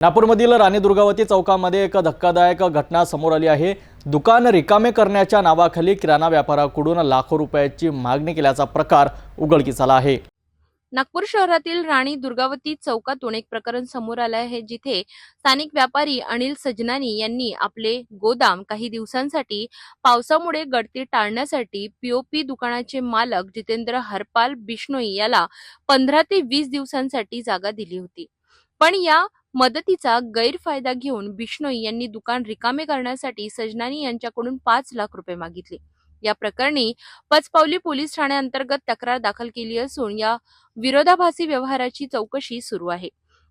नागपूरमधील राणी दुर्गावती चौकामध्ये एक धक्कादायक घटना समोर आली आहे. दुकान रिकामे करण्याच्या नावाखाली किराणा व्यापाराकडून लाखो रुपयाची मागणी केल्याचा प्रकार उघडकीस आला आहे. नागपूर शहरातील राणी दुर्गावती चौकातून एक प्रकरण समोर आलं आहे जिथे स्थानिक व्यापारी अनिल सजनानी यांनी आपले गोदाम काही दिवसांसाठी पावसामुळे गळती टाळण्यासाठी पीओपी दुकानाचे मालक जितेंद्र हरपाल बिश्नोई याला पंधरा ते वीस दिवसांसाठी जागा दिली होती. पण या मदतीचा गैरफायदा घेऊन बिश्नोई यांनी दुकान रिकामे करण्यासाठी सजनानी यांच्याकडून पाच लाख रुपये मागितले. या प्रकरणी पचपावली पोलीस ठाण्याअंतर्गत तक्रार दाखल केली असून या विरोधाभासी व्यवहाराची चौकशी सुरू आहे.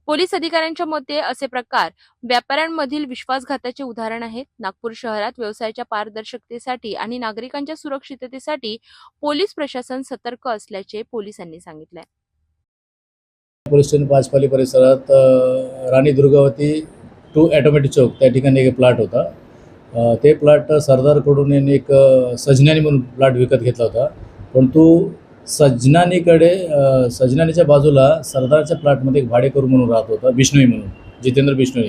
पोलीस अधिकाऱ्यांच्या मते असे प्रकार व्यापाऱ्यांमधील विश्वासघाताचे उदाहरण आहेत. नागपूर शहरात व्यवसायाच्या पारदर्शकतेसाठी आणि नागरिकांच्या सुरक्षिततेसाठी पोलीस प्रशासन सतर्क असल्याचे पोलिसांनी सांगितले पोलीस स्टेशन पाचपाली परिसरात राणी दुर्गावती टू ॲटोमॅटिक चौक त्या ठिकाणी एक प्लॉट होता. ते प्लॉट सरदारकडून यांनी एक सजनानी म्हणून प्लॉट विकत घेतला होता. पण तो सजनानीकडे सजनानीच्या बाजूला सरदारच्या प्लॉटमध्ये एक भाडेकरू म्हणून राहत होता बिष्णोई म्हणून जितेंद्र बिष्णोई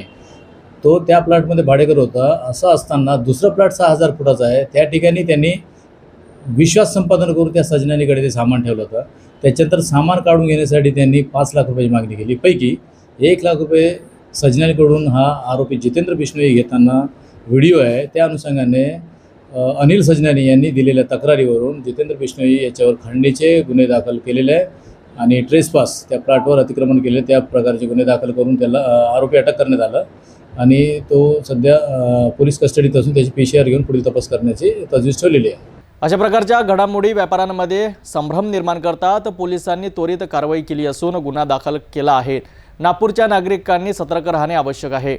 तो त्या प्लॉटमध्ये भाडेकरू होता. असं असताना दुसरा प्लॉट सहा हजार फुटाचा आहे. त्या ठिकाणी त्यांनी विश्वास संपादन करून त्या सजनानीकडे ते सामान ठेवलं होतं. त्याच्यानंतर सामान काढून घेण्यासाठी त्यांनी पाच लाख रुपयाची मागणी केली. पैकी एक लाख रुपये सजनानीकडून हा आरोपी जितेंद्र बिष्णोई घेताना व्हिडिओ आहे. त्या अनुषंगाने अनिल सजनानी यांनी दिलेल्या तक्रारीवरून जितेंद्र बिष्णोई याच्यावर खंडणीचे गुन्हे दाखल केलेले आहे आणि ट्रेसपास त्या प्लॉटवर अतिक्रमण केले. त्या प्रकारचे गुन्हे दाखल करून त्याला आरोपी अटक करण्यात आला आणि तो सध्या पोलीस कस्टडीत असून त्याची पी सी आर घेऊन पुढील तपास करण्याची तजवीज ठेवलेली आहे. अशा प्रकारच्या घडामोडी व्यापाऱ्यांमध्ये संभ्रम निर्माण करतात. पोलिसांनी त्वरित कारवाई केली असून गुन्हा दाखल केला आहे. नागपूरच्या नागरिकांनी सतर्क राहणे आवश्यक आहे.